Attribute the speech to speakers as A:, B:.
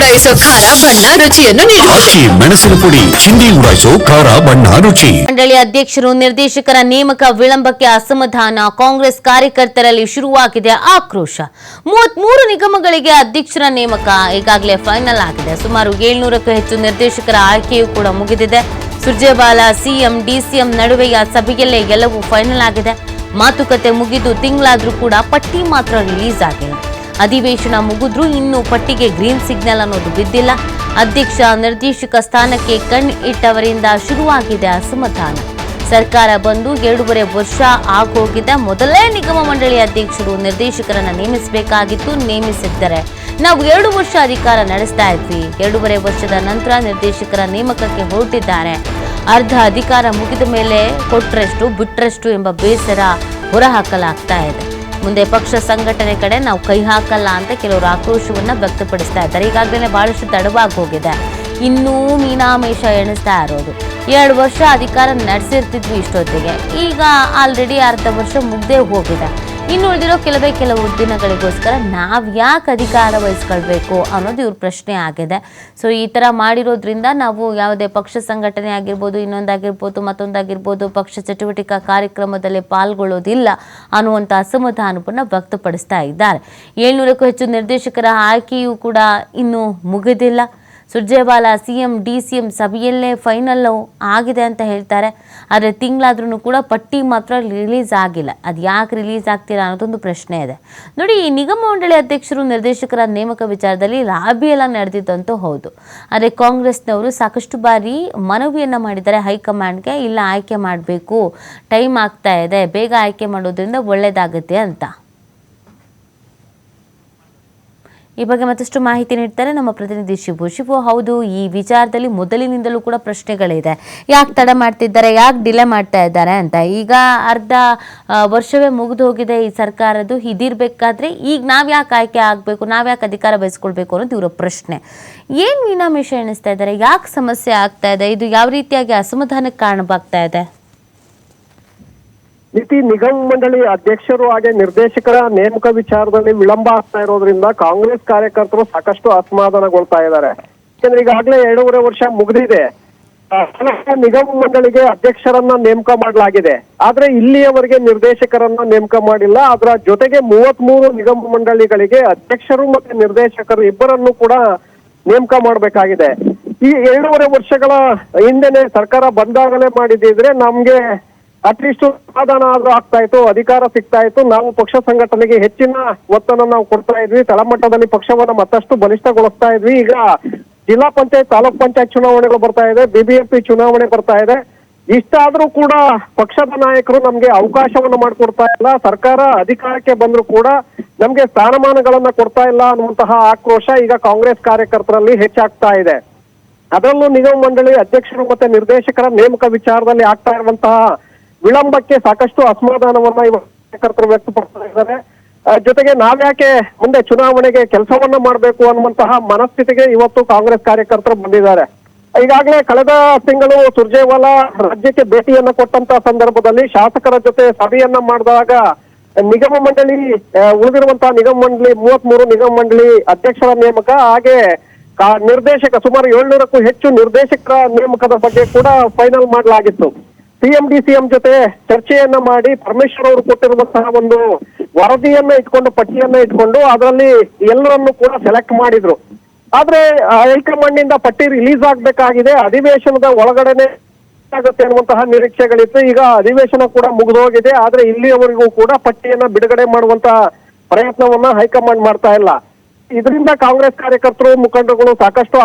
A: ಉಡಾಯಿಸೋ ಖಾರ ಬಣ್ಣ ರುಚಿಯನ್ನು ನೀಡುತ್ತದೆ
B: ಮೆಣಸಿನ ಪುಡಿ ಚಿಂದಿ ಉಡಾಯಿಸೋ ಖಾರ ಬಣ್ಣ ರುಚಿ.
C: ಮಂಡಳಿ ಅಧ್ಯಕ್ಷರು ನಿರ್ದೇಶಕರ ನೇಮಕ ವಿಳಂಬಕ್ಕೆ ಅಸಮಾಧಾನ ಕಾಂಗ್ರೆಸ್ ಕಾರ್ಯಕರ್ತರಲ್ಲಿ ಶುರುವಾಗಿದೆ ಆಕ್ರೋಶ. ಮೂವತ್ಮೂರು ನಿಗಮಗಳಿಗೆ ಅಧ್ಯಕ್ಷರ ನೇಮಕ ಈಗಾಗಲೇ ಫೈನಲ್ ಆಗಿದೆ. ಸುಮಾರು ಏಳ್ನೂರಕ್ಕೂ ಹೆಚ್ಚು ನಿರ್ದೇಶಕರ ಆಯ್ಕೆಯೂ ಕೂಡ ಮುಗಿದಿದೆ. ಸುರ್ಜೇವಾಲಾ ಸಿಎಂ ಡಿಸಿಎಂ ನಡುವೆಯ ಸಭೆಯಲ್ಲೇ ಎಲ್ಲವೂ ಫೈನಲ್ ಆಗಿದೆ. ಮಾತುಕತೆ ಮುಗಿದು ತಿಂಗಳಾದ್ರೂ ಕೂಡ ಪಟ್ಟಿ ಮಾತ್ರ ರಿಲೀಸ್ ಆಗಿಲ್ಲ ಅಧಿವೇಶನ ಮುಗಿದ್ರೂ ಇನ್ನೂ ಪಟ್ಟಿಗೆ ಗ್ರೀನ್ ಸಿಗ್ನಲ್ ಅನ್ನೋದು ಬಿದ್ದಿಲ್ಲ. ಅಧ್ಯಕ್ಷ ನಿರ್ದೇಶಕ ಸ್ಥಾನಕ್ಕೆ ಕಣ್ ಇಟ್ಟವರಿಂದ ಶುರುವಾಗಿದೆ ಅಸಮಾಧಾನ. ಸರ್ಕಾರ ಬಂದು ಎರಡೂವರೆ ವರ್ಷ ಆಗೋಗಿದ್ದ ಮೊದಲೇ ನಿಗಮ ಮಂಡಳಿ ಅಧ್ಯಕ್ಷರು ನಿರ್ದೇಶಕರನ್ನ ನೇಮಿಸಬೇಕಾಗಿತ್ತು, ನೇಮಿಸಿದ್ದರೆ. ನಾವು ಎರಡು ವರ್ಷ ಅಧಿಕಾರ ನಡೆಸ್ತಾ ಇದ್ವಿ. ಎರಡೂವರೆ ವರ್ಷದ ನಂತರ ನಿರ್ದೇಶಕರ ನೇಮಕಕ್ಕೆ ಹೊರಟಿದ್ದಾರೆ. ಅರ್ಧ ಅಧಿಕಾರ ಮುಗಿದ ಮೇಲೆ ಕೊಟ್ಟರಷ್ಟು ಬಿಟ್ಟರಷ್ಟು ಎಂಬ ಬೇಸರ ಹೊರಹಾಕಲಾಗ್ತಾ ಇದೆ. ಮುಂದೆ ಪಕ್ಷ ಸಂಘಟನೆ ಕಡೆ ನಾವು ಕೈ ಹಾಕಲ್ಲ ಅಂತ ಕೆಲವರು ಆಕ್ರೋಶವನ್ನ ವ್ಯಕ್ತಪಡಿಸ್ತಾ ಇದ್ದಾರೆ. ಈಗಾಗಲೇ ಬಹಳಷ್ಟು ತಡವಾಗಿ ಹೋಗಿದೆ. ಇನ್ನೂ ಮೀನಾಮೇಶ ಎಣಿಸ್ತಾ ಇರೋದು. ಎರಡು ವರ್ಷ ಅಧಿಕಾರ ನಡೆಸಿರ್ತಿದ್ವಿ ಇಷ್ಟೊತ್ತಿಗೆ. ಈಗ ಆಲ್ರೆಡಿ ಅರ್ಧ ವರ್ಷ ಮುಗ್ದೇ ಹೋಗಿದೆ. ಇನ್ನು ಉಳಿದಿರೋ ಕೆಲವೇ ಕೆಲವು ದಿನಗಳಿಗೋಸ್ಕರ ನಾವು ಯಾಕೆ ಅಧಿಕಾರ ವಹಿಸ್ಕೊಳ್ಬೇಕು ಅನ್ನೋದು ಇವ್ರ ಪ್ರಶ್ನೆ ಆಗಿದೆ. ಸೊ ಈ ಥರ ಮಾಡಿರೋದ್ರಿಂದ ನಾವು ಯಾವುದೇ ಪಕ್ಷ ಸಂಘಟನೆ ಆಗಿರ್ಬೋದು, ಇನ್ನೊಂದಾಗಿರ್ಬೋದು, ಮತ್ತೊಂದಾಗಿರ್ಬೋದು, ಪಕ್ಷ ಚಟುವಟಿಕಾ ಕಾರ್ಯಕ್ರಮದಲ್ಲಿ ಪಾಲ್ಗೊಳ್ಳೋದಿಲ್ಲ ಅನ್ನುವಂಥ ಅಸಮಾಧಾನವನ್ನು ವ್ಯಕ್ತಪಡಿಸ್ತಾ ಇದ್ದಾರೆ. ಏಳ್ನೂರಕ್ಕೂ ಹೆಚ್ಚು ನಿರ್ದೇಶಕರ ಆಯ್ಕೆಯೂ ಕೂಡ ಇನ್ನೂ ಮುಗಿದಿಲ್ಲ. Surjewala C M D C M ಸಭೆಯಲ್ಲೇ final ಆಗಿದೆ ಅಂತ ಹೇಳ್ತಾರೆ. ಆದರೆ ತಿಂಗಳಾದ್ರೂ ಕೂಡ ಪಟ್ಟಿ ಮಾತ್ರ ರಿಲೀಸ್ ಆಗಿಲ್ಲ. ಅದು ಯಾಕೆ ರಿಲೀಸ್ ಆಗ್ತಿಲ್ಲ ಅನ್ನೋದೊಂದು ಪ್ರಶ್ನೆ ಇದೆ. ನೋಡಿ, ಈ ನಿಗಮ ಮಂಡಳಿ ಅಧ್ಯಕ್ಷರು, ನಿರ್ದೇಶಕರ ನೇಮಕ ವಿಚಾರದಲ್ಲಿ ಲಾಬಿ ಎಲ್ಲ ನಡೆದಿದ್ದಂತೂ ಹೌದು. ಆದರೆ ಕಾಂಗ್ರೆಸ್ನವರು ಸಾಕಷ್ಟು ಬಾರಿ ಮನವಿಯನ್ನು ಮಾಡಿದ್ದಾರೆ. ಹೈಕಮಾಂಡ್ಗೆ ಇಲ್ಲ, ಆಯ್ಕೆ ಮಾಡಬೇಕು, ಟೈಮ್ ಆಗ್ತಾ ಇದೆ, ಬೇಗ ಆಯ್ಕೆ ಮಾಡೋದ್ರಿಂದ ಒಳ್ಳೆಯದಾಗುತ್ತೆ ಅಂತ. ಈ ಬಗ್ಗೆ ಮತ್ತಷ್ಟು ಮಾಹಿತಿ ನೀಡ್ತಾರೆ ನಮ್ಮ ಪ್ರತಿನಿಧಿ ಶಿವು. ಶಿವು, ಹೌದು, ಈ ವಿಚಾರದಲ್ಲಿ ಮೊದಲಿನಿಂದಲೂ ಕೂಡ ಪ್ರಶ್ನೆಗಳಿದೆ. ಯಾಕೆ ತಡ ಮಾಡ್ತಿದ್ದಾರೆ, ಯಾಕೆ ಡಿಲೇ ಮಾಡ್ತಾ ಇದ್ದಾರೆ ಅಂತ. ಈಗ ಅರ್ಧ ವರ್ಷವೇ ಮುಗಿದು ಹೋಗಿದೆ ಈ ಸರ್ಕಾರದ್ದು. ಇದಿರ್ಬೇಕಾದ್ರೆ ಈಗ ನಾವು ಯಾಕೆ ಆಯ್ಕೆ ಆಗಬೇಕು, ನಾವು ಯಾಕೆ ಅಧಿಕಾರ ಬಯಸ್ಕೊಳ್ಬೇಕು ಅನ್ನೋದು ಇವರ ಪ್ರಶ್ನೆ. ಏನು ವಿನಾಮಿಷ ಎಣಿಸ್ತಾ ಇದ್ದಾರೆ, ಯಾಕೆ ಸಮಸ್ಯೆ ಆಗ್ತಾ ಇದೆ, ಇದು ಯಾವ ರೀತಿಯಾಗಿ ಅಸಮಾಧಾನಕ್ಕೆ ಕಾರಣವಾಗ್ತಾ ಇದೆ?
D: ನೀತಿ ನಿಗಮ ಮಂಡಳಿ ಅಧ್ಯಕ್ಷರು ಹಾಗೆ ನಿರ್ದೇಶಕರ ನೇಮಕ ವಿಚಾರದಲ್ಲಿ ವಿಳಂಬ ಆಗ್ತಾ ಇರೋದ್ರಿಂದ ಕಾಂಗ್ರೆಸ್ ಕಾರ್ಯಕರ್ತರು ಸಾಕಷ್ಟು ಅಸಮಾಧಾನಗೊಳ್ತಾ ಇದ್ದಾರೆ. ಯಾಕಂದ್ರೆ ಈಗಾಗಲೇ ಎರಡೂವರೆ ವರ್ಷ ಮುಗಿದಿದೆ. ನಿಗಮ ಮಂಡಳಿಗೆ ಅಧ್ಯಕ್ಷರನ್ನ ನೇಮಕ ಮಾಡಲಾಗಿದೆ. ಆದ್ರೆ ಇಲ್ಲಿಯವರೆಗೆ ನಿರ್ದೇಶಕರನ್ನ ನೇಮಕ ಮಾಡಿಲ್ಲ. ಅದರ ಜೊತೆಗೆ ಮೂವತ್ ಮೂರು ನಿಗಮ ಮಂಡಳಿಗಳಿಗೆ ಅಧ್ಯಕ್ಷರು ಮತ್ತೆ ನಿರ್ದೇಶಕರು ಇಬ್ಬರನ್ನು ಕೂಡ ನೇಮಕ ಮಾಡಬೇಕಾಗಿದೆ. ಈ ಎರಡೂವರೆ ವರ್ಷಗಳ ಹಿಂದೆನೆ ಸರ್ಕಾರ ಬಂದಾಗಲೇ ಮಾಡಿದಿದ್ರೆ ನಮ್ಗೆ ಅಟ್ಲೀಸ್ಟ್ ಸಮಾಧಾನ ಆದ್ರೂ ಆಗ್ತಾ ಇತ್ತು, ಅಧಿಕಾರ ಸಿಗ್ತಾ ಇತ್ತು. ನಾವು ಪಕ್ಷ ಸಂಘಟನೆಗೆ ಹೆಚ್ಚಿನ ಒತ್ತನ್ನು ನಾವು ಕೊಡ್ತಾ ಇದ್ವಿ. ತಳಮಟ್ಟದಲ್ಲಿ ಪಕ್ಷವನ್ನ ಮತ್ತಷ್ಟು ಬಲಿಷ್ಠಗೊಳಿಸ್ತಾ ಇದ್ವಿ. ಈಗ ಜಿಲ್ಲಾ ಪಂಚಾಯತ್, ತಾಲೂಕ್ ಪಂಚಾಯತ್ ಚುನಾವಣೆಗಳು ಬರ್ತಾ ಇದೆ, ಬಿಬಿಎಂಪಿ ಚುನಾವಣೆ ಬರ್ತಾ ಇದೆ. ಇಷ್ಟಾದ್ರೂ ಕೂಡ ಪಕ್ಷದ ನಾಯಕರು ನಮ್ಗೆ ಅವಕಾಶವನ್ನ ಮಾಡಿಕೊಡ್ತಾ ಇಲ್ಲ. ಸರ್ಕಾರ ಅಧಿಕಾರಕ್ಕೆ ಬಂದ್ರು ಕೂಡ ನಮ್ಗೆ ಸ್ಥಾನಮಾನಗಳನ್ನ ಕೊಡ್ತಾ ಇಲ್ಲ ಅನ್ನುವಂತಹ ಆಕ್ರೋಶ ಈಗ ಕಾಂಗ್ರೆಸ್ ಕಾರ್ಯಕರ್ತರಲ್ಲಿ ಹೆಚ್ಚಾಗ್ತಾ ಇದೆ. ಅದರಲ್ಲೂ ನಿಗಮ ಮಂಡಳಿ ಅಧ್ಯಕ್ಷರು ಮತ್ತೆ ನಿರ್ದೇಶಕರ ನೇಮಕ ವಿಚಾರದಲ್ಲಿ ಆಗ್ತಾ ಇರುವಂತಹ ವಿಳಂಬಕ್ಕೆ ಸಾಕಷ್ಟು ಅಸಮಾಧಾನವನ್ನ ಇವರು ಕಾರ್ಯಕರ್ತರು ವ್ಯಕ್ತಪಡಿಸ್ತಾ ಇದ್ದಾರೆ. ಜೊತೆಗೆ ನಾವ್ಯಾಕೆ ಮುಂದೆ ಚುನಾವಣೆಗೆ ಕೆಲಸವನ್ನ ಮಾಡಬೇಕು ಅನ್ನುವಂತಹ ಮನಸ್ಥಿತಿಗೆ ಇವತ್ತು ಕಾಂಗ್ರೆಸ್ ಕಾರ್ಯಕರ್ತರು ಬಂದಿದ್ದಾರೆ. ಈಗಾಗಲೇ ಕಳೆದ ತಿಂಗಳು ಸುರ್ಜೇವಾಲಾ ರಾಜ್ಯಕ್ಕೆ ಭೇಟಿಯನ್ನ ಕೊಟ್ಟಂತ ಸಂದರ್ಭದಲ್ಲಿ ಶಾಸಕರ ಜೊತೆ ಸಭೆಯನ್ನ ಮಾಡಿದಾಗ ನಿಗಮ ಮಂಡಳಿ ಉಳಿದಿರುವಂತಹ ನಿಗಮ ಮಂಡಳಿ ಮೂವತ್ ಮೂರು ನಿಗಮ ಮಂಡಳಿ ಅಧ್ಯಕ್ಷರ ನೇಮಕ, ಹಾಗೆ ನಿರ್ದೇಶಕ ಸುಮಾರು ಏಳ್ನೂರಕ್ಕೂ ಹೆಚ್ಚು ನಿರ್ದೇಶಕರ ನೇಮಕದ ಬಗ್ಗೆ ಕೂಡ ಫೈನಲ್ ಮಾಡಲಾಗಿತ್ತು. ಸಿಎಂ ಡಿ ಸಿಎಂ ಜೊತೆ ಚರ್ಚೆಯನ್ನ ಮಾಡಿ ಪರಮೇಶ್ವರ್ ಅವರು ಕೊಟ್ಟಿರುವಂತಹ ಒಂದು ವರದಿಯನ್ನ ಇಟ್ಕೊಂಡು, ಪಟ್ಟಿಯನ್ನ ಇಟ್ಕೊಂಡು ಅದರಲ್ಲಿ ಎಲ್ಲರನ್ನು ಕೂಡ ಸೆಲೆಕ್ಟ್ ಮಾಡಿದ್ರು. ಆದ್ರೆ ಹೈಕಮಾಂಡ್ನಿಂದ ಪಟ್ಟಿ ರಿಲೀಸ್ ಆಗ್ಬೇಕಾಗಿದೆ. ಅಧಿವೇಶನದ ಒಳಗಡೆನೆ ಆಗುತ್ತೆ ಅನ್ನುವಂತಹ ನಿರೀಕ್ಷೆಗಳಿತ್ತು. ಈಗ ಅಧಿವೇಶನ ಕೂಡ ಮುಗಿದೋಗಿದೆ. ಆದ್ರೆ ಇಲ್ಲಿಯವರೆಗೂ ಕೂಡ ಪಟ್ಟಿಯನ್ನ ಬಿಡುಗಡೆ ಮಾಡುವಂತಹ ಪ್ರಯತ್ನವನ್ನ ಹೈಕಮಾಂಡ್ ಮಾಡ್ತಾ ಇಲ್ಲ. ಇದರಿಂದ ಕಾಂಗ್ರೆಸ್ ಕಾರ್ಯಕರ್ತರು, ಮುಖಂಡರುಗಳು ಸಾಕಷ್ಟು